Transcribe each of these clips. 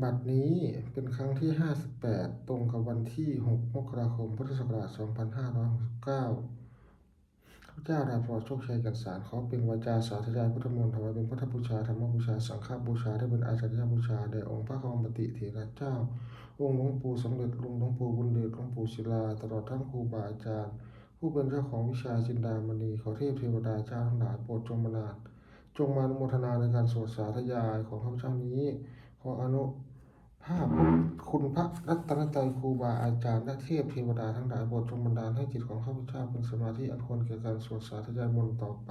บัดนี้เป็นครั้งที่ 58 ตรงกับวันที่ 6 มกราคม พุทธศักราช 2569ข้าพเจ้าดาบโปรดโชคชัยกันสารขอเป็นวาจาสาธยายพุทธมนต์ถวายเป็นพุทธบูชาธรรมบูชา สังฆบูชาได้เป็นอาจารย์บูชาแด่องค์พระคอมปติเถระเจ้า องค์หลวงปู่สมเด็จลวงหลวงปู่บุญเดชหลวงปู่ศิลา ตลอดทั้งครูบาอาจารย์ ผู้เป็นเจ้าของวิชาจินดามณีขอเทพเทวดาเจ้าทั้งหลายโปรดจงมานาจงมาอนุโมทนาในการสวดสาธยายของข้าพเจ้านี้ขออนุ ภาพคุณพระรัตนตรัยครูบาอาจารย์และเทพเทวดาทั้งหลายบทจงบันดาลให้จิตของข้าพเจ้าเป็นสมาธิอันควรแก่การสวดสาธยายมนต์ต่อไป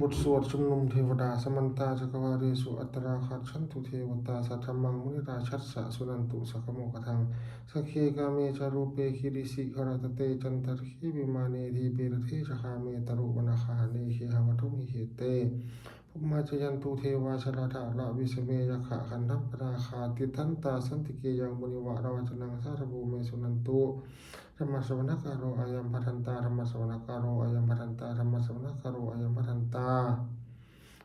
บทสวดชุมนุมเทวดาสมันตาจักวาเรสุอัตราคัดชันตุเทวตาสัทธมังมุนิราชัสสะสุนันตุสักโมกทังสักเคกาเมจารุเปคิริสิกรตเตจันตรขีวิมาเนทีเปรเทชคาเมตรุวนาคาเนเคหวัตุมิเหเตภุมมาจยันตุเทวาชราธาละวิสเมยขะขันธัปนาคาติทันตาสันติเกยังมุนิวะราวจนังสารภูเมสุนันตุ ธรรมสวนการโรอายัมพัทันตาธรรมสวนการโรอายัมพัทันตาธรรมสวนการโรอายัมพัทันตา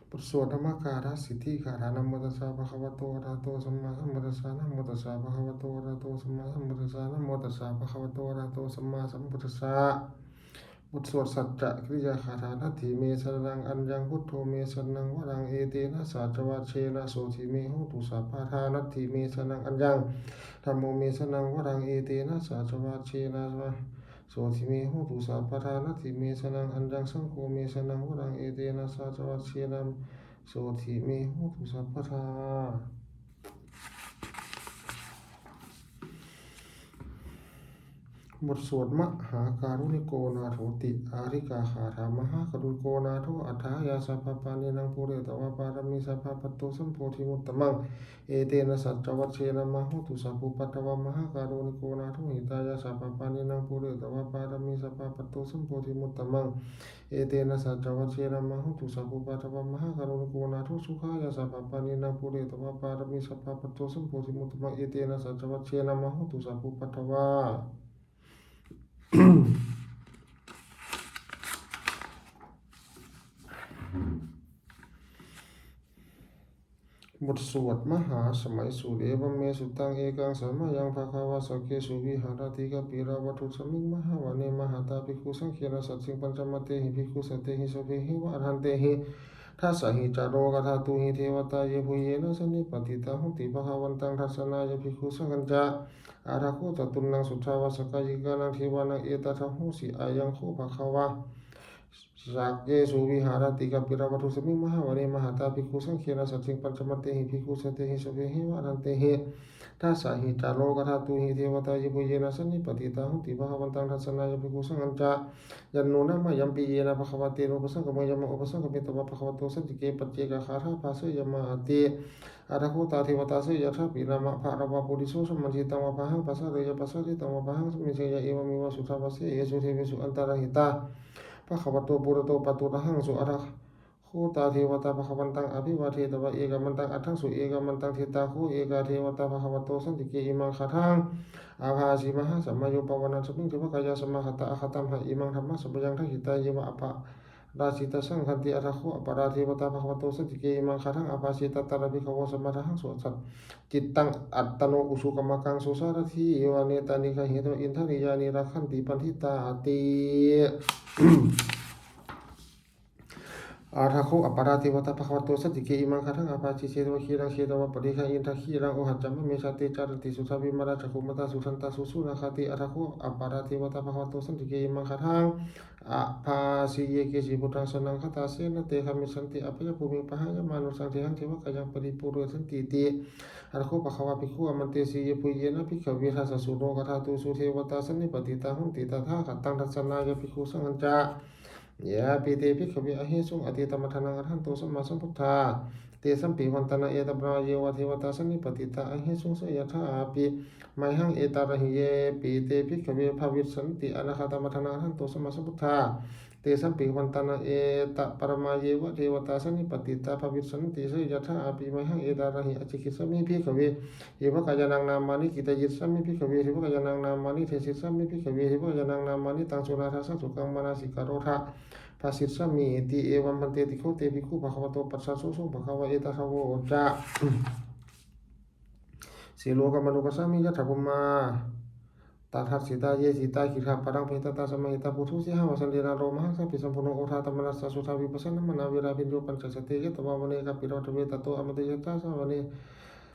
บทสวดธรรมการาสิทธิการานโมตัสสะภะคะวะโตอะระหะโตสัมมาสัมพุทธัสสะนะโมตัสสะภะคะวะโตอะระหะโตสัมมาสัมพุทธัสสะนะโมตัสสะภะคะวะโตอะระหะโตสัมมาสัมพุทธัสสะ บทสวดสัจจะกิริยาคาถานาทีเมสรังอัญญังพุทโธเมสนังวรังเอเตนะสัจวัชเชนะโสธิเมโหตุสัพพะทานัตถิเมสนังอัญญังธรรมโมเมสนังวรังเอเตนะสัจวัชเชนะโสธิเมโหตุสัพพทานัตถิเมสนังอัญญังสังโฆเมสนังวรังเอเตนะสาจวัชเชนัมโสธิเมโหตุสัพพทา บทสวดมหาการุณิโกนาโถติอาริกาขาถามหากรุณโกนาโทอัฏฐายาสัพพปานินังปุเรตวาปารมีสัพพปตโตสัมโพธิมุตตมังเอเตนะสัจจวัชเชนะมโหตุสัพพุปัตตวมหาการุณิโกนาโทหิตายาสัพพปานินังปุเรตวาปารมีสัพพปตโตสัมโพธิมุตตมังเอเตนะสัจจวัชเชนะมโหตุสัพพุปัตตวมหาการุณิโกนาโทสุขายาสัพพปานินังปุเรตวาปารมีสัพพปตโตสัมโพธิมุตตมังเอเตนะสัจจวัชเชนะมโหตุสัพพุปัตตวา บทสวดมหาสมัยสุเดวเมสุตังเอกังสมายังภาคาวาสกเกสุวิหารติกาปิราวัตุสมิงมหาวาเนมหาตาภิกขุสังเขนะสัตสิงปัญจมเตหิภิกขุสตเตหิสเพหิวะอรหันเตหิทัสสะหิจารโรกธาตุหิเทวตาเยภุเยนะสนิปติตาหุติภะควันตังทัสสนายภิกขุสังกัญจา อาราโคตตุนังสุทธาวาสกายิกานังเทวานังเอตถะหุสิอายังโคภะคะวา สักเยสุวิหารติกับปิราวัตุสมิงมหาวเรมหาตาภิกขุสังเขนะสัจจิงปัญจมเตหิภิกขุสเตหิสเวหิวารันเตหิทัสสะหิจาโลกธาตุหิเทวตายปุเยนะสันนิปติตาหุติภะคะวันตังทัสสนายภิกขุสังกัญจายันโนนะมะยัมปีเยนะภะคะวะเตโนปะสังกะมะยะมะอุปสังกะเมตวะภะคะวะ โตสัจจิเกปัจเจกะคาถาภาเสยมะอาติอาราโคตาเทวตาเสยะทาปินามะภะระวะ ปุริโสสมมันทิตังวะภะหังปัสสะเรยะปัสสะริตัวบุรตาพระขวัตโตปุระโตปตุระหังสุอาระโคตาเทวตาพระขวันตังอภิวาเทตวะเอกมันตังอัทังสุเอกมันตังเทตาโคเอกาเทวตาพระขวัตโตสันติเกอิมังคาทังอาภาสีมหาสัมมาโยปวนันสมิงเทวกายาสมาหตาอคตัมหะอิมังธรรมะสัพยังทังหิตายวะอภะ ราชิตสังคันติอราคอปราเทวตาภควโตสติเกอิมังคาทังอภาสีตตาระบิขวสมาทังสุสัตจิตตังอัตโนอุสุกรรมกังสุสารทีวาเนตานิคาเหตุอินทริยานิรักขันติปันทิตาติ อาราโคอัปปาราติวัตภควโตสัจจิเกอิมังคาทังอาปาจิเชตวะคีรังเชตวะปริคังอินทคีรังโอหัจจัมะเมชาติจารติสุทาวิมาราชคุมตาสุทันตาสุสุนาคติอาราโคอัปปาราติวัตภควโตสัจจิเกอิมังคาทังอาภาสีเยเกจิพุทธังสนังคตาเสนเตคามิสันติอภิยภูมิปะหายมานุสังเทหังเทวะกายังปริปุเรสันติติอาราโคปะควาภิกขุอมันเตสีเยปุเยนะภิกขเวทัสสุโนกธาตุสุเทวตาสันนิปติตาหุนติตาทาขัตตังทัสนายภิกขุสังฆัญจา ยะปีเตพิกขเวอหิสุงอติตมัทนังอรหันโตสัมมาสัมพุทธาเตสัมปีวันตนาเอตปราเยวะเทวตาสนิปติตาอหิสุงสยถาปีไมหังเอตาระหิเยปีเตพิกขเวภวิสันติอนาคตมัทนังอรหันโตสัมมาสัมพุทธา เตสัมปิวันตานาเอตะปรมาเยวะเทวตาสันิปติตาภวิสันติสยถาอภิมหังเอดารหิอจิกิสมิพิขเวเอวะกายนังนามานิกิตยิสมิพิขเวเทวะกายนังนามานิเทสิสมิพิขเวเทวะกายนังนามานิตังสุนาทัสสุกังมานาสิกาโรทะภาสิสมิติเอวัมมันเตติโคเตภิกขุภะคะวะโตปัสสะโสโสภะคะวะเอตะคะโวจะสีโลกมนุกสามิยะถะภุมา ตาทัสสิตาเยสิตาคิราปรังเพตตาสมัยตาพุทธุสิหาวสั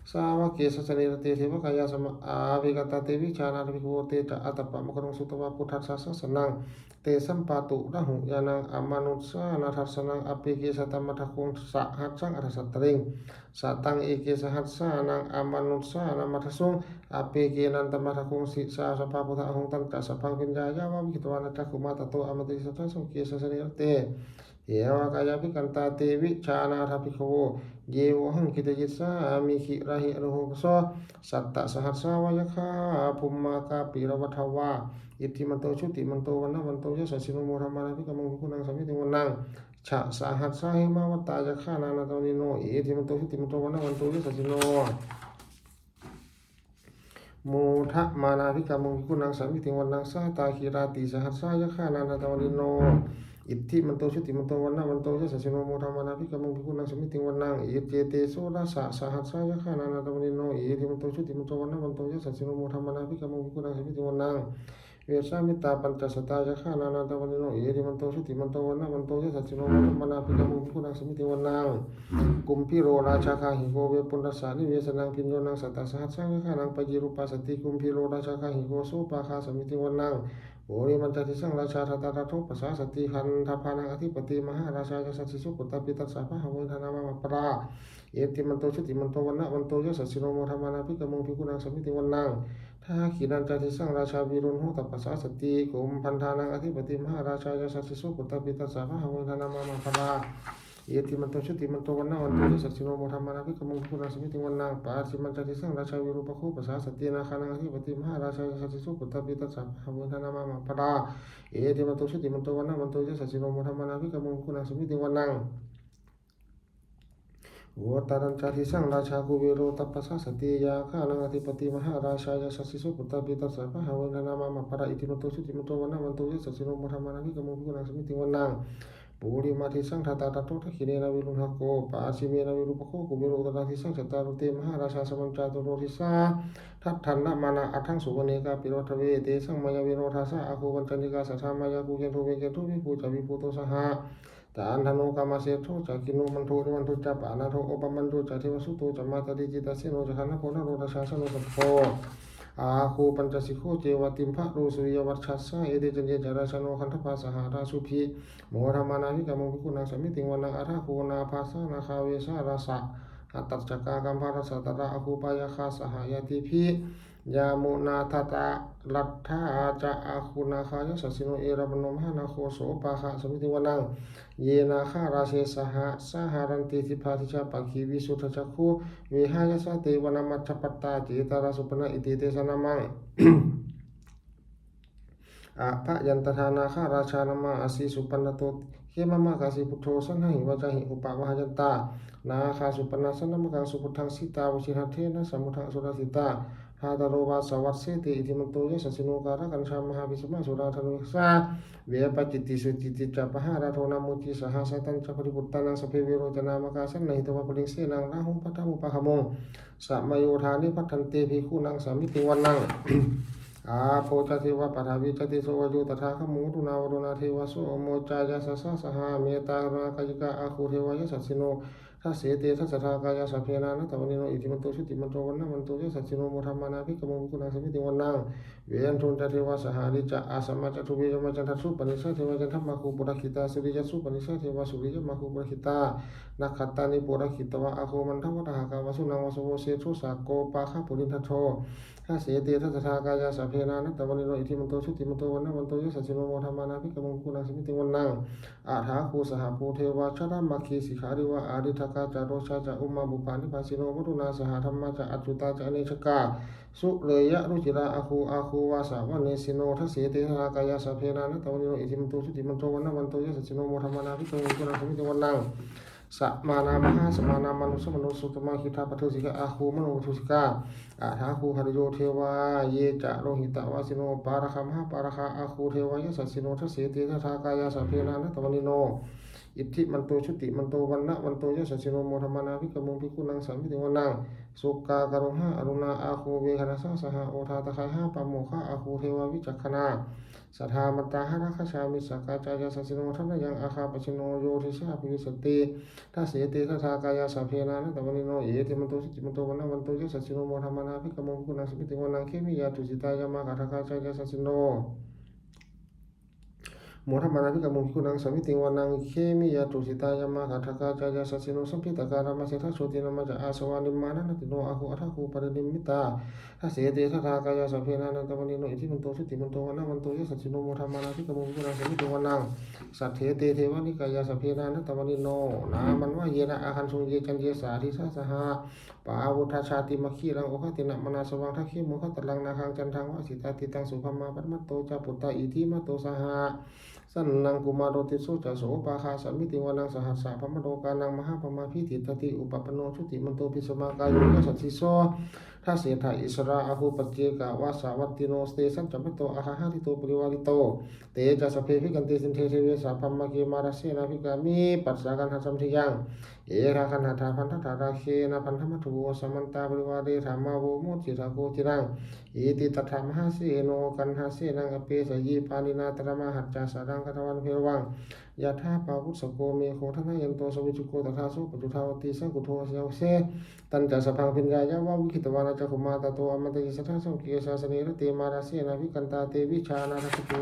นเดนาโรมหังสัพพิสัมพุโนโอทาตมนัสสะสุทาวิปัสสนมนาวิราปิญ เอมตยาวากายาพิการตวะพุทธัสสะสะนังเตสัมปาตุระหุยานังอมานุสานาทัสสนังอภิเกสตัมมะทะคุงสะหัสสังอรสัตตริงสัตังเอเกสหัสสานังอมานุสานามัทสุงอาเปเกนันตาทคุงสิสาสภาพุทธหงตันตสัพพังปิญญายาวาวิกิตวานัตคุมาตโตอมติสัทธสุเตเยวากายาภิกันตาเตวิชานาทพิโควเยวหังกิตยิสามิขิราหิอนุโหปโสสัตตะสหัสสาวายคาภุมมากาปิรวัฏวาอิทธิมันโตชุติมันโตวันนะวันโตยะสัสสิโนโมธรรมานาภิกมังภิกขุนังสมิติวันนังฉะสหัสสาหิมาวตตายะฆานานาตวนิโนเอธิมันโตชุติมันโตวันนะวันโตยะสัสสิโนโมทะมานาภิกามุงคุณังสามิติวันนังสาตาคีราติสหัสสายะฆานานาตวนิโน อิทธิมันโตชุติมันโตวันนะวันโตยะสัสสิโนโมทะมานาภิกามุงคุณังสมิติวันนังเอเจเตโสราสะสหัสสายะฆานานาตวนิโนเอธิมันโตชุติมันโตวันนะวันโตยะสัสสิโนโมทะมานาภิกามุงคุณังสมิติวันนังเวสามิตาปัญจสตายะฆานานาตวนิโนเอธิมันโตชุติมันโตวันนะวันโตยะสัสสิโนโมทะมนาภิกามุงคุณังสมิติวันนังกุมพิโรราชาคาหิโกเวปุณรสานิเวสนังพิญโยนังสัตตสหัสสังฆานังปจิรุปัสสติกุมพิโรราชาคาหิโกโสปาคาสมิติวันนัง โอริมันจติสังราชาทัตตาโทปัสสาสติคันทพานังอธิปติมหาราชายสัสสิสุกุตปิตัสสะพะหะวันธนามาปราเอติมันโตชุติมันโตวันนะวันโตยสัสสิโนโมธรรมานาภิกมงภิกุนังสมิติวันนังถ้าขีนันจติสังราชาวิรุณโหตปัสสาสติกุมพันธานังอธิปติมหาราชายสัสสิสุกุตปิตัสสะพะหะวันธนามาปรา เยติมันโตชุติมันโตวันนาวันโตยสัสสิโนโมธรรมานาภิกมังคุนาสมิติวันนางปาสิมันจติสังราชาวิรูปโคปัสสาสตินาคานังอธิปติมหาราชาสัสสิสุกุตตปิตัสสะหะวันธนามามาปราเอติมันโตชุติมันโตวันนาวันโตยสัสสิโนโมธรรมานาภิกมังคุนาสมิติวันนางวตารัญจติสังราชากุเวโรตัปปัสสะสติยาคานังอธิปติมหาราชายสัสสิสุกุตตปิตัสสะหะวันธนามามาปราอิติมันโตชุติมันโตวันนาวันโตยสัสสิโนโมธรรมานาภิกมังคุนาสมิติวันนาง ปุริมาทิสังทัตตาตโตทักขิเนนาวิรุณหโกปาสิเมนาวิรุปโคกุเบโรตนาทิสังจตตารุเตมหาราชาสมัญจาตุโรทิสาทัตถันนะมานะอัฏฐังสุวเนกาปิโรทเวเตสังมายาวิโรทาสะอาคูปัญจนิกาสัทธามายาภูเกนโทเวเกนโทวิภูจาวิภูโตสหะตานธนุกามาเสโทจากกินุมันโทนิมันโทจัปานาโทโอปมันโทจากเทวสุโตจัมมาตติจิตาเสโนจักขันนโพนโรราชาสโนสัพโพ อาคูปัญจสิกขเจวติมภะรูสุยวัชชัสสะเอเดจันเยจาราชโนคันธปาสหาราสุพีโมธรรมานาวิกามงพิกุณัสมิติงวันังอาราคูนาภาสานาคาเวสาราสะอัตตจักกากัมภารสัตตระอาคูปายาคาสหายติพี ยามุนาทตะลัทธาจะอาคูนาคายสัสสิโนเอระมโนมหานาโคโสปาคะสมิติวันัง เยนาคาราเชสหะสหารันติทิพาทิชาปักีวิสุทธจักขุวิหายสะเตวนามัชปัตตาจิตาราสุปนะอิติเตสนามังอะพะยันตทานาคาราชานามาอาศีสุปันนโตเขมามากาสีพุทโธสันหิวจาหิอุปาวหยันตา นาคาสุปนนาสันนมกังสุพุทธังสิตาวชิหัเทนะสมุทังสุรสิตา หาตโรวาสวัสเสติอิติมันโตยสัสสิโนการะกัญชามหาวิสมาสุราธนุสาเวียปจิตติสุจิติจัปหาราโทนามุติสหสัตัญจปริปุตตานังสเพเวโรจนามกาสันนหิตวะปริงเสนังราหุปัทธมุปะขมงสัมโยธานิพัฒนเตภิกขุนังสามิติวันนังอาโพจเทวปทาวิจติโสวจุตถาคมุตุนาวรุณาเทวโสโมจายาสสะสหาเมตตากรากยิกาอาคูเทวายสัสสิโน ทัสเสเตทัสสะทากายาสัพเพนานะตวนิโนอิติมันโตชุติมันโตวันนะมันโตยสัสสิโนโมธรรมานาภิกขโมกุกุณาสมิติวันนังเวียนทุนจเทวสหาริจะอาสมาจตุเวยมจันทัสสุปนิสัยเทวจันทมมาคูปุระคิตาสุริยสุปนิสัยเทวสุริยมาคูปุระคิตานักขัตตานิปุระคิตวะอาโคมันทวัตหากาวสุนังวสโวเสทุสาโกปาคาปุรินทโทถ้าเสียเตียทัสทากายาสัพเพนานะตะวันนิโรอิทิมันโตชุติมันโตวันนะวันโตยสัจจิโนโมธรรมานาภิกขมงกุณาสมิติวันนังอาถาคูสหภูเทวาชรามัคคีสิขาริวะอาริทกาจาโรชาจาอุมาบุปานิพาสิโนวรุณาสหธรรมาจาอัจจุตาจาเนชกาสุเลยะรุจิราอาคูอาคูวาสาวันเนสิโนทัสเสติทากายาสาเพนานะตวันนิโนอิทิมันโตสุติมันโตวันนะวันโตยะสัจจิโนโมธรรมานาภิกขุกุณาสมิติวันนังสัมมานามหาสมานามนุสมนุสุตมะคิทาปทุสิกาอาคูมโนทุสิกาอาทาคูหริโยเทวาเยจะโรหิตวาสิโนปาระคามหาปาระคาอาคูเทวายสัจจิโนทัสเสติทากายาสาเพนานะตวันนิโน อิทธิมันโตชุติมันโตวันนะวันโตยสัจจิโนโมธรรมนาภิกขมุภิกุนังสัมมิติวันนังสุกากรุหะอรุณาอาคูเวคณะสาสหโอทาตะไคหะปะโมคะอาคูเทวาวิจักขณาสัทธามัตตาหะรัคชามิสกาจายาสัสสิโนทันยังอาคาปชิโนโยทิชาภิสติทัสเสติทัทากายาสัพเพนานะตวันนิโนเอติมันโตสุจิมันโตวันนะวันโตยสัจจิโนโมธรรมานาภิกขมุภิกขุนังสั มรมาริกาทกาจายาสัสสิโนโมทัมมานาภิกขมุขคุณังสมิติงวานังเคมิยาตุสิตายามาคัทกาจายาสัสสิโนสัมพิตาการามาเสทะโชตินามาจะอาสวานิมานะนติโนอาหุอัทคูปรินิมิตาทัสเสติทัทากายาสัพเพนานันตวันนิโนอิทิมันโตสุติมันโตวันนะวันโตยะสัสสิโนโมทัมมานาภิกขมุขคุณังสมิติงวานังสัทเถเตเทวานิกายาสัพเพนานันตวันนิโนนามันว่าเยนะอาคันสุเยจันเยสาธิสาสหะปาวุธชาติมคีรังโอคตินะมนาสวังทัคขีโมคตลังนาคังจันทังวสิตาติตังสุภมาปัตมโตจาปุตตาอิทิมโตสหะ สันนังกุมารโรติโสจัสโสปาคาสมิติวานังสหัสสะพมโดกานังมหาปมาพิติตติอุปปโนชุติมันโตปิสมากายุยสัสสิโส ทัสเสียถาอิสราอาหูปัจเจกาวาสาวัตติโนสเตสัมจัมปโตอาหาหาริโตปริวาริโต เตจะสเพภิกันเตสินเทเทเวสาพัมมาเกมาราเสนาภิกามิปัสสากันหัสัมทิยัง เอราคันหาทาพันธถาราเคนะพันธมัทุโวสมันตาปริวาเรธรรมาโวโมจิราโกจิรังอิติตถามหาเสโนกันหาเสนังอเปสยีปานินาตระมหัจจาสารังคทวันเพรวังยะธาปาวุสโกเมโคทนายันโตสวิจุโกตถาโสปัจจุทาวติสังกุโทเสยเสตันจะสพังพิญญายาวาวิคิตวานาจักขุมาตโตอมตยิสัทธาสงเกสาสเนรเตมาราเสนาวิกันตาเตวิชานาทัโก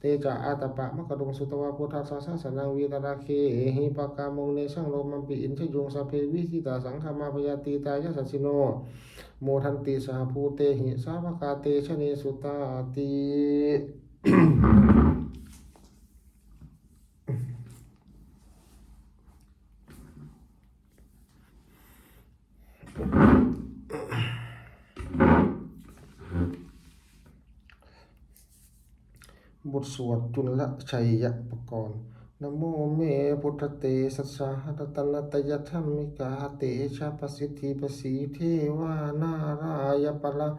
เตจะอาตปะมะกดุงสุตวาพุทธัสสะสนังวีตราเคหิปากามงเนสังโลมัมปิอินชยุงสเพวิสิตาสังฆมาพยาตีตายะสัสสิโนโมทันติสหภูเตหิสาวกาเตชะเนสุตาติ บท สวดจุลชัยยะปกรณ์นโมเมพุทธเตสัสสะรัตนตยธรรมิกาเตชะปสิทธิปสีเทวานารายปละ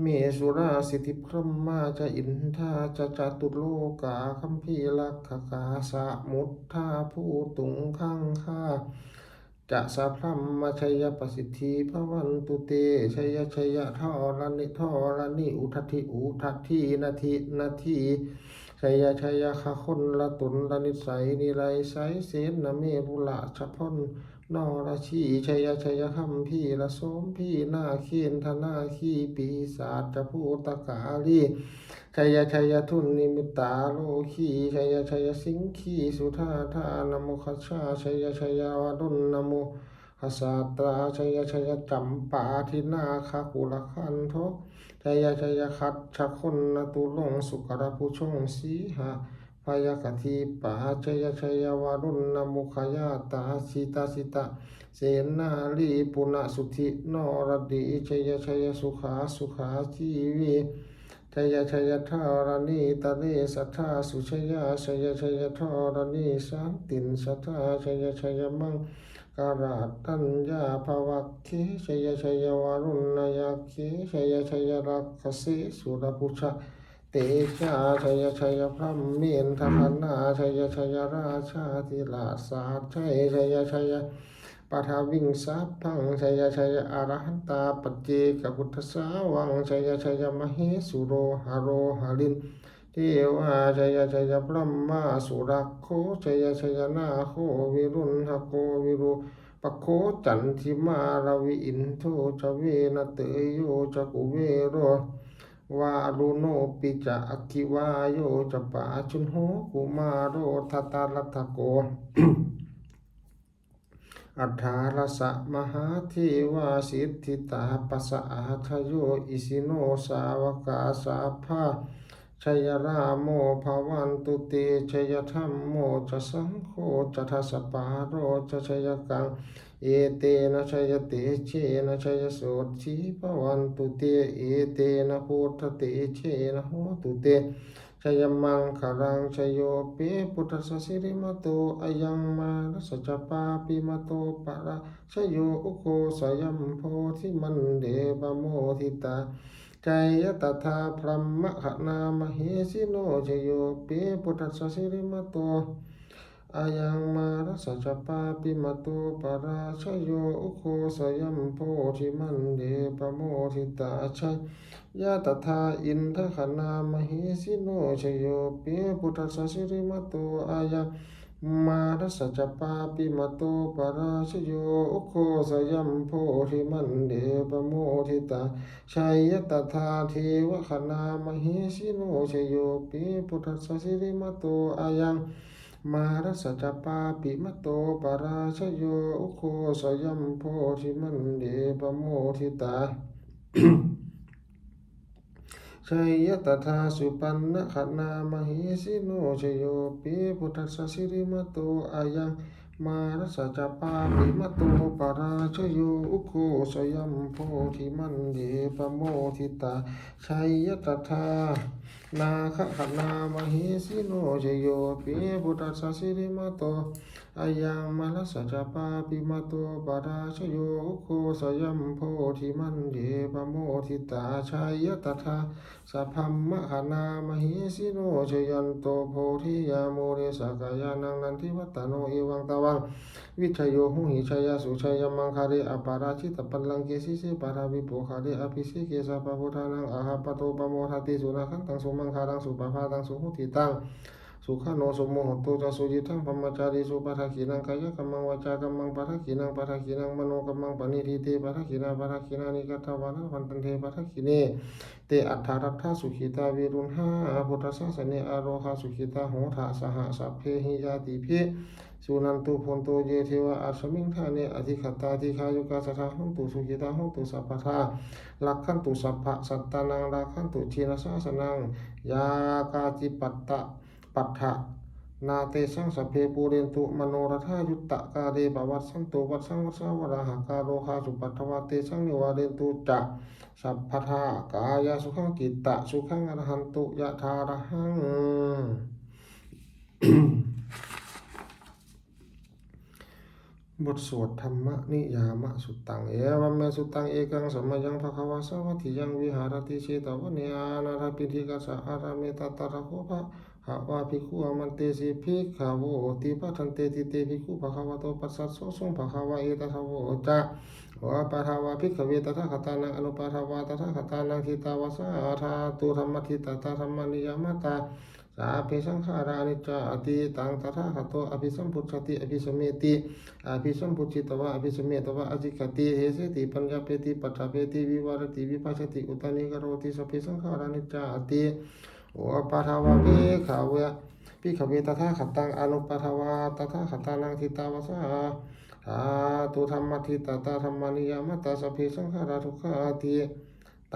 เมสุราสิทธิพรหมาจะอินทาจะจตุโลกาคัมพีลักขกาสะมุทธาผู้ตุงขังคา จะสะพรัมมาชัยประสิทธิพระวันตุเตชัยชัยทอรนิทอรนิอุทัติอุทัตทีนาทีนาทีชัยชัยคะคนละตุนละนิสัยนิไรไสเสนนเมรุละชพนนอราชีชัยชัยคัมพีละสมพี่นาเคียนธนาคีปีศาจจะพูตกาลี ชัยชัยทุนนิมิตาโลคีชัยชัยสิงคีสุธาธานโมคชาชัยชัยวดุลนโมหสาตราชัยชัยจัมปาทินาคากุลคันโทชัยชัยคัตชะคนนตุลงสุกรผู้ชงสีหะพยกทีปาชัยชัยวารุณนมุขยาตาสิตาสิตาเสนาลีปุณสุธินรดีชัยชัยสุขาสุขาชีวี ชยชยทารณีตะเรสัทธาสุชยาชยชยทารณีสันตินสัทธาชยชยมังกราตัญญาภวัคเคชยชยวารุณยักเคชยชยรักขสิสุรพุชะเตชาชยชยพระเมนธรรมนาชยชยราชาธิลาสาชัยชยชย ปัทวิงสัพพังชัยชัยอรหันตาปัจเจกพุทธสาวังชัยชัยมเหสุโรหโรหลินเทวาชัยชัยพระมาสุรักโคชัยชัยนาโควิรุณหโกวิรุปโคจันทิมาราวิอินโทจเวนเตยโยจกุเวโรวารุโนปิจะอคิวาโยจปาชุนโหกุมาโรทัตตาลัทโก อัฏฐารสะมหาเทวาสิทธิตาปัสสะอาทโยอิสิโนสาวกาสาภาชัยราโมภวันตุเตชัยธรรมโมจะสังโฆจะทัสปาโรจะชัยกังเอเตนะชัยเตเชนะชัยโสชีภวันตุเตเอเตนะพุทธเตเชนะโหตุเต ยมังคารังชโยปิพุทธสสิริมโตอายังมารัสจปาปิมโตปะระชโยอุโคสยัมโพธิมันเดบโมทิตาใจยตถาพรหมขนามเหสิโนชโยปิพุทธสสิริมโต อายังมารัสจปาปิมโตปราชยโยอุโคสยัมโพธิมันเดบโมทิตาชัยยะตถาอินทขนามหิสิโนชโยปิพุทธสสิริมโตอายะมารัสจปาปิมโตปราชโยอุโคสยัมโพธิมันเดปโมทิตาชัยยะตถาเทวขนามหิสิโนชโยปิพุทธสสิริมโตอายัง มารัสจปาปิมโตปราชโยโคสยัมโพธิมันเดปโมทิตาชัยยตถาสุปันนะขณามหิสิโนชโยปิพุทธสสิริมโตอายังมารัสจปาปิมโตปราชโยอุโคสยัมโพธิมันเดปโมทิตาชัยยตถา นาคขณามหิสิโนชโยปิพุทธัสสสิริมโตอายังมารัสสะจปาปิมโตปาราชโยโคสยัมโพธิมันเดปโมทิตาชัยตถาสัพพมมะหานามหิสิโนชยันโตโพธิยาโมเรสกายานังนันทิวัตโนเอวังตวังวิชยโยหุหิชยสุชยมังคาเรอปาราชิตปัลลังเกสิเสปาราวิโปคาเรอภิเสเกสะปะพุทธานังอาหาปโตปโมทติสุนัขันตังสุมังคารังสุปะพาตังสุหุติตังสุขโนสุโมหตุจะสุจิตังพมจาริสุปัฏฐินังกายกัมมังวาจากัมมังปัฏฐินังปัฏฐินังมโนกัมมังปณิทิเตปัฏฐินาปัฏฐินานิกัตถวานะพันตันเทปัฏฐิเนเตอัฏฐารัตถาสุขิตาวิรุณหาพุทธศาสเนอโรหาสุขิตาโหทาสหสัพเพหิยาติเพ สุนันตุพนโตเยเทวะอัสมิงทาเนอธิขตาธิคายุกาสทาหันตุสุขิตาหันตุสัพพทาลักขันตุสัพพะสัตตานังลักขันตุชีนสาสนังยากาจิปัตตะปัฏฐะนาเตสังสเพปูเรนตุมโนรธายุตตะกาเรปวัตสันตุวัตสังวัสาวราหกาโรคาสุปัทวาเตสังนิวาเรนตุจะสัพพทากายสุขังกิตตะสุขังอรหันตุยะธารหัง บทสวดธรรมนิยามะสุตตังเอวัมเมสุตตังเอกังสมยังภควะสวัสดิยังวิหารติเชตวะเนอานาราปิธิกัสอาราเมตตาระโคภะหาวาภิกขุอมันเตสิภิกขาวโอติปัทันเตติเตภิกขุภควะโตปัสสัสโสสงภควะเอตสาวโอจะวะปะทาวาภิกขเวตถาคตานังอนุปะทาวาตถาคตานังทิตาวาสาธาตุธรรมทิตตาธรรมนิยามตา สาเพสังขารานิจจาอติตังตถาคตอภิสัมพุทธติอภิสมเมติอภิสัมพุทธิตวะอภิสมเมตวะอจิกติเหสติปัญญาเปติปัฏฐาเปติวิวารติวิปัสสติอุตานิกโรติสัพเพสังขารานิจจาอติโอปะทาวาเวขาวะพิขเวตถาคตังอนุปะทาวาตถาคตานังทิตาวาสาธาตุธรรมทิตตาธรรมนิยามตาสัพเพสังขาราทุกขาติ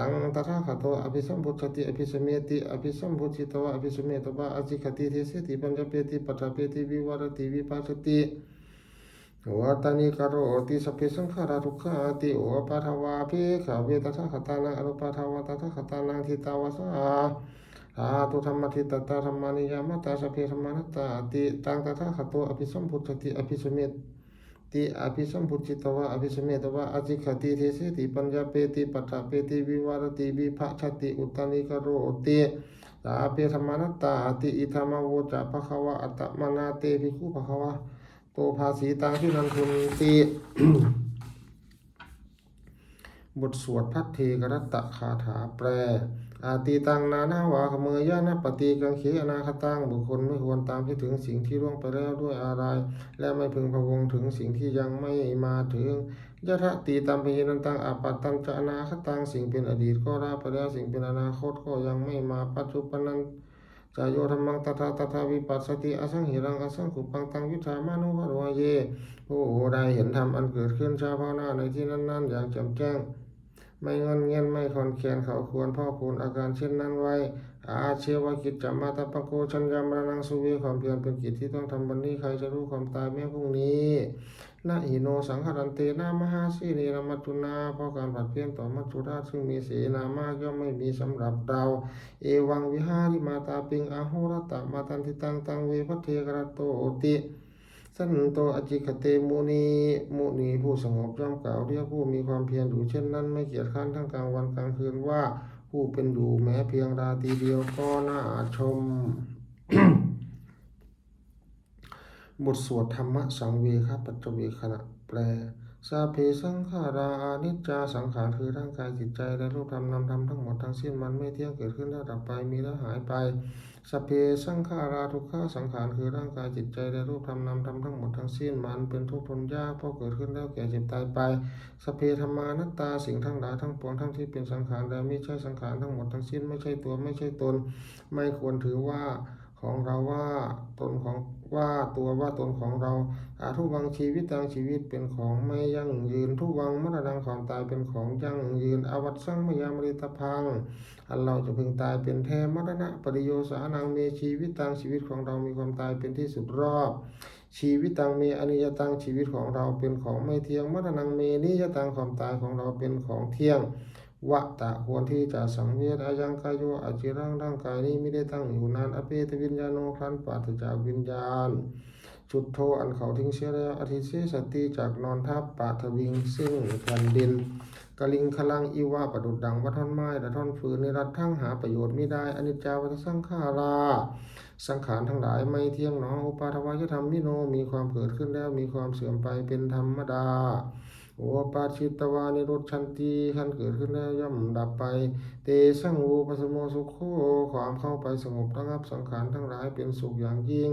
ตังตถาคตโตอภิสัมพุทธติอภิสมเมติอภิสัมพุทธิตวะอภิสมเมตวะอจิคติเทสติปัญจเปติปัฏฐเปติวิวารติวิปัสสติวัตานิกโรติสัพเพสังขารุขาติโอปะทวาเพขเวตถาคตานังอนุปะทวาตถาคตานังทิตาวาสาธาตุธรรมทิตตาธรรมานิยามตาสัพเพธรรมนัตตาติตังตถาคตโตอภิสัมพุทธติอภิสมเมติ อภิสัมพุทธิตวะอภิสมเมตวะอจิคติเทเสติปัญญาเปติปัฏฐเปติวิวารติวิภะชติอุตตานิกโรติสาเพธรรมนัตตาติอิธรรมโวจะภควะอัตมนาเตภิกขุภควะโตภาสีตังที่นันทุนติบทสวดพัทเทกรัตตะคาถาแปล อาตีตังนานาวาขเมยยานะปฏิกังเขอนาคตังบุคคลไม่ควรตามที่ถึงสิ่งที่ล่วงไปแล้วด้วยอะไร และไม่พึงพะวงถึงสิ่งที่ยังไม่มาถึงยะทะตีตัมปีนันตังอาปัตตังจะอนาคตังสิ่งเป็นอดีตก็ราไปแล้วสิ่งเป็นอนาคตก็ยังไม่มาปัจจุบันนั้นจายโยธรรมังตถาตถาวิปัสสติอสังหิรังอสังขุปังตังวิชามานุภโรเยผู้ใดเห็นธรรมอันเกิดขึ้นชาภาวนาในที่นั้นๆอย่างแจ่มแจ้ง ไม่งอนเงียนไม่คอนแคนเขาควรพ่อคูณอาการเช่นนั้นไว้ อาเชวกิจจามาตาปังโกชัญญามรณังสุเวความเพียรเป็นกิจที่ต้องทำวันนี้ใครจะรู้ความตายแม้พรุ่งนี้นาหิโนสังขรันเตนามหาสีนีรมัจุนาเพราะการผัดเพี้ยนต่อมัจจุราชซึ่งมีเสนามากย่อมไม่มีสำหรับเรา เอวังวิหาริมาตาปิงอาโหรตะมาตันทิตังตังเวพัเทกรโตติ สันโตอจิคเตมุนีมุนีผู้สงบย่อมกล่าวเรียกผู้มีความเพียรอยู่เช่นนั้นไม่เกียจข้านทั้งกลางวันกลางคืนว่า ผู้เป็นอยู่แม้เพียงราตรีเดียวก็น่าชม บทสวดธรรมสังเวคปัจจเวขณะแปลสาเพสังขาราอานิจจาสังขารคือร่างกายจิตใจและรูปธรรมนามธรรมทั้งหมดทั้งสิ้นมันไม่เที่ยงเกิดขึ้นแล้วดับไปมีแล้วหายไป สเพสังขาราทุกขาสังขารคือร่างกายจิตใจและรูปธรรมนามธรรมทั้งหมดทั้งสิ้นมันเป็นทุกข์ทนยากเพราะเกิดขึ้นแล้วแก่เจ็บตายไป สเพธรรมานัตตาสิ่งทั้งหลายทั้งปวงทั้งที่เป็นสังขารและไม่ใช่สังขารทั้งหมดทั้งสิ้นไม่ใช่ตัวไม่ใช่ตน ไม่ควรถือว่าของเราว่าตนของ ว่าตัวว่าตนของเราอาทุวังชีวิตตังชีวิตเป็นของไม่ยั่งยืน ทุวังมรณะความตายเป็นของยั่งยืนอวัตสังมยามริตพังอันเราจะพึงตายเป็นแท้มรณะปริโยสานังเมชีวิตตังชีวิตของเรามีความตายเป็นที่สุดรอบชีวิตตังเมอนิยตังชีวิตของเราเป็นของไม่เที่ยงมรณังเมนิยตังความตายของเราเป็นของเที่ยง วะตะควรที่จะสังเวชอายังกายโยอาจิรังร่างกายนี้ไม่ได้ตั้งอยู่นานอเปตวิญญาโนครันปราศจากวิญญาณ จุดโทอันเขาทิ้งเสียแล้วอธิเสสติจากนอนทับปาทวิงซึ่งแผ่นดินกลิงคลังอีวาประดุดดังวัท่อนไม้และท่อนฟืนในรัฐทั้งหาประโยชน์ไม่ได้อนิจจาวัฏสังขาราสังขารทั้งหลายไม่เที่ยงหนออุปาทวายธรรมวิโนมีความเกิดขึ้นแล้วมีความเสื่อมไปเป็นธรรมดา โอปาชิตวานิรธชันตีขันเกิดขึ้นแล้วย่อมดับไป เตสังวูปสมโมสุขโขความเข้าไปสงบระงับสังขารทั้งหลายเป็นสุขอย่างยิ่ง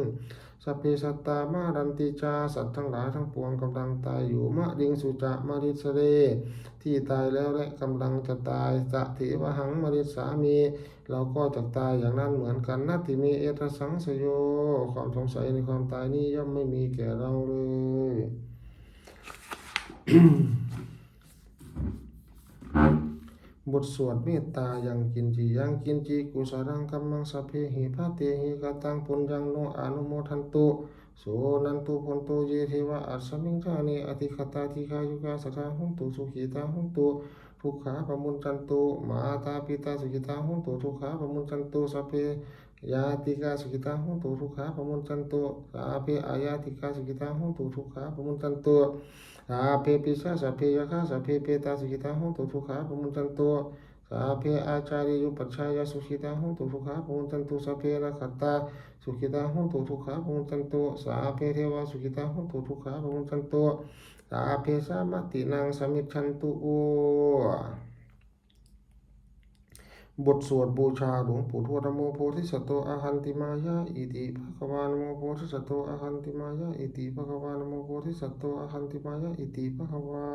สัพเพสัตตามาดันติจาสัตว์ทั้งหลายทั้งปวงกำลังตายอยู่มะดิงสุจะมาริสเร ที่ตายแล้วและกำลังจะตายสะถิวหังมาริสามี เราก็จะตายอย่างนั้นเหมือนกันนัตติมีเอตสังสโย ความสงสัยในความตายนี้ย่อมไม่มีแก่เราเลย บทสวดเมตตายังกินจียังกินจีกุสารังกัมมังสเพหิพาเตหิกตังปุญญังโนอนุโมทันตุโสนันตุพนโตเยเทวะอัสมิงฆาเนอธิคตาธิคายุกาสัทธาหุนตุสุขีตาหุนตุทุกขาปมุนจันตุมาตาปิตาสุขิตาหุนตุทุกขาปมุนจันตุสเพยาติกาสุขิตาหุนตุทุกขาปมุนจันตุสเพอายาติกาสุขิตาหุนตุทุกขาปมุนจันตุ สาเพปิชาสาเพยะคาสาเพเปตาสุขิตาหงตุทุกขาปมุนตันตัวสาเพอาจาริยุปัชชายาสุขิตาหงตุทุกขาปมุนตันตุสาเพนะขัตตาสุขิตาหงตุทุกขาปมุนตันตัวสาเพเทวาสุขิตาหงตุทุกขาปมุนตันตัวสาเพสามตินังสมิชันตุโอ บทสวดบูชาหลวงปู่ทวดโมโพธิสัตโตอาหันติมายะอิติภะคะวานโมโพธิสัตโตอาหันติมายะอิติภะคะวานโมโพธิสัตโตอาหันติมายะอิติภะคะวา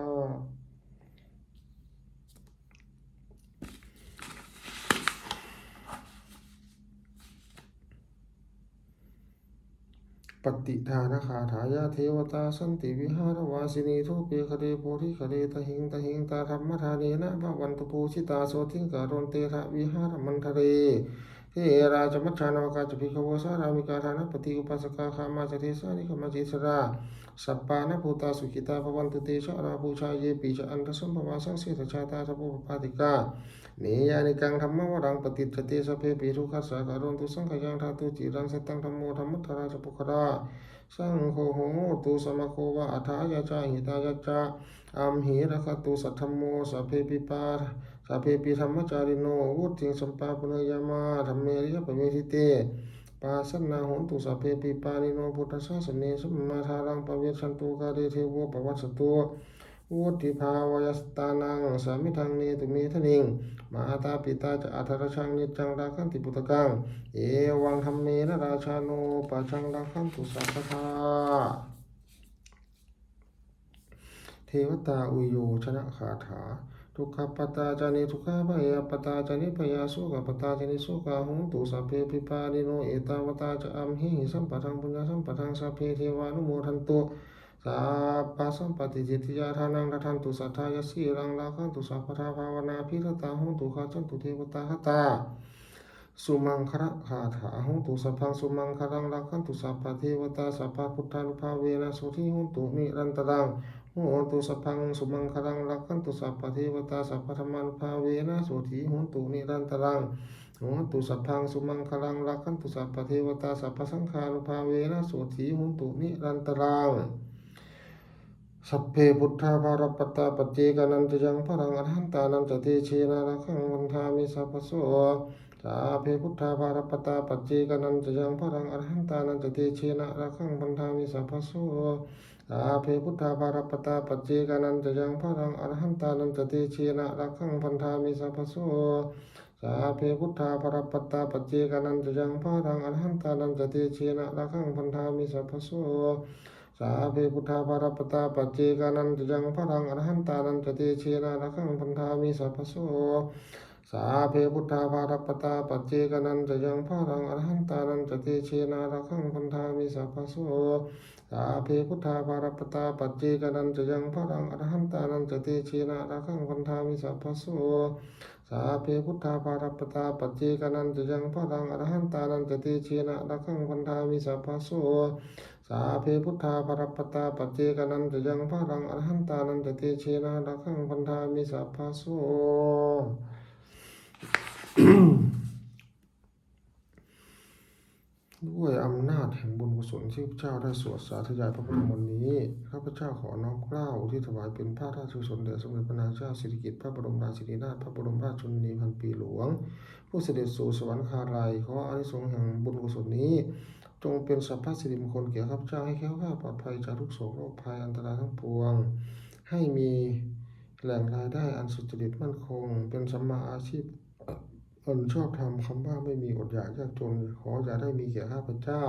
ปฏิทานคาถายาเทวตาสันติวิหารวาสินีทุเปคเดโพธิคเดตหิงตหิงตาธรรมธาเนนะภวันตุปูชิตาโสทิงการนเตระวิหารมันทะเรเทราจมัชานวกาจพิขวสารามิกาธานปฏิอุปัสสกาคามาจเทสานิขมาจิสราสัปปานภูตาสุขิตาภวันตุเตชะราภูชาเยปิจอันทสมภวาสังเสทชาตาสัพพปาติกา นยานิกังธรรมวรังปฏิจจเตสเพปิทุขัสสะการนตุสังขยังธาตุจิรังสตังธรรมโมธรรมทธราชปุคราสังโฆโหตุสมโควะอัฏฐายาจาหิตายาจาอัมหิรคตุสัทธมโมสัพเพปิปาสัพเพปิธรรมจาริโนวุติงสัมปาปุเนยามาธรรมเมริยปเวทิเตปาสนาโหนตุสัพเพปิปานิโนพุทธสาสเนสมมาทารังปเวชันตุกาเดเทโวปวัสสตุ วุติภาวยสตานังสามิทังเนตุเมทนิงมาตาปิตาจะอัทรชังนิจังราคันติปุตกัง เอวังธรรมเมนะราชาโนปัจจังราคันตุสัพพทาเทวตาอุโยชนะคาถาทุกขปตาจานิทุกขพยาปตาจานิพยาสุขปตาจานิสุขาหุงตุสัพเพปิปานิโนเอตาวตาจะอัมหิสัมปทังปุญญาสัมปทังสัพเพเทวานุโมทันตุ สัพพะสัมปติจิติยาทานังทัทันตุสัทธายสีรังลาคันตุสัพพทาภาวนาพิรตาหงตุขาจันตุเทวตาหตาสุมังคระคาถาหงตุสัพพังสุมังคลังรักขันตุสัพพะเทวตาสัพพะพุทธานุภาเวนะสุทิหงตุนิรันตรังโหตุสัพพังสุมังคลังรักขันตุสัพพะเทวตาสัพพะธรรมานุภาเวนะสุทิหงตุนิรันตรังโหตุสัพพังสุมังคลังรักขันตุสัพพะเทวตาสัพพะสังฆานุภาเวนะสุทิหงตุนิรันตรัง สัพเพพุทธาภารปตาปเจกานันจยังพรังอรหันตานันจเตเชนาระขังวันทามิสัพพโสสัพเพพุทธาภารปตาปเจกานันจะยังพรังอรหันตานันจะเตเชนาระขังวันทามิสัพพโสสัพเพพุทธาภารปตาปเจกานันจะยังพรังอรหันตานันจะเตเชนะระขังวันทามิสัพพโสสัพเพพุทธาภารปตาปเจกานันจะยังพรังอรหันตานันจะเตเชนะระขังวันทามิสัพพโส สาเพพุทธาภารปตาปัจเจกานันจะยังพรังอรหันตานันจเตเชนะระขังพันธามิสัพพโสสาเพพุทธาภารปตาปัจเจกานันจะยังพรังอรหันตานันจะเตเชนะระขังพันธามิสัพพโสสาเพพุทธาภารปตาปัจเจกานันจะยังพรังอรหันตานันจะเตเชนะระขังพันธามิสัพพโสสาเพพุทธาภารปตาปัจเจกานันจะยังพรังอรหันตานันจะเตเชนะระขังพันธามิสัพพโสสาเพพุทธาภรปตาปัจเจกนันจะยังพรังอรหันตานันจะเตเชนะระขังพันธามิสัพพะโสด้วยอำนาจแห่งบุญกุศลที่พระเจ้าได้สวดสาธยายพระพุทธมนต์นี้ ข้าพเจ้าขอน้อมเกล้าที่ถวายเป็นพระราชกุศลแด่สมเด็จพระนางเจ้าสิริกิติ์พระบรมราชินีนาถพระบรมราชชนนีพันปีหลวง ผู้เสด็จสู่สวรรคาลัยขออานิสงส์แห่งบุญกุศลนี้ จงเป็นสัพพสิริมงคลแก่ข้าพเจ้าให้แคล้วคลาดปลอดภัยจากทุกโศกโรคภัยอันตรายทั้งปวง ให้มีแหล่งรายได้อันสุจริตมั่นคง เป็นสัมมาอาชีพอันชอบธรรมคำว่าไม่มีอดอยากยากจนขออย่าได้มีแก่ข้าพเจ้า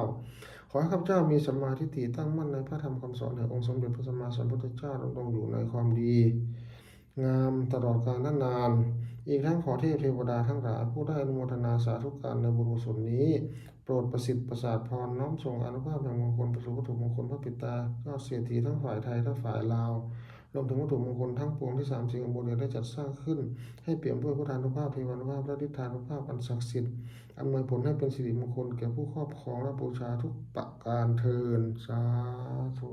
ขอให้ข้าพเจ้ามีสัมมาทิฏฐิตั้งมั่นในพระธรรมคำสอนแห่งองค์สมเด็จพระสัมมาสัมพุทธเจ้าดำรงอยู่ในความดี งามตลอดกาลนานอีกทั้งขอเทพเทวดาทั้งหลายผู้ได้อนุโมทนาสาธุการในบุญกุศลนี้ โปรดประสิทธิ์ประสาทพรน้อมส่งอนุภาพแห่งมงคลประสูวัตถุมงคลพระปิตาก็เสียทีทั้งฝ่ายไทยและฝ่ายลาวรวมถึงวัตถุมงคลทั้งปวงที่สามสิ่งอันบนเรือได้จัดสร้างขึ้น ให้เปี่ยมด้วยพุทธานุภาพเทวานุภาพและฤทธานุภาพอันศักดิ์สิทธิ์อำนวยผลให้เป็นสิริมงคลแก่ผู้ครอบครองและบูชาทุกประการเทินสาธุ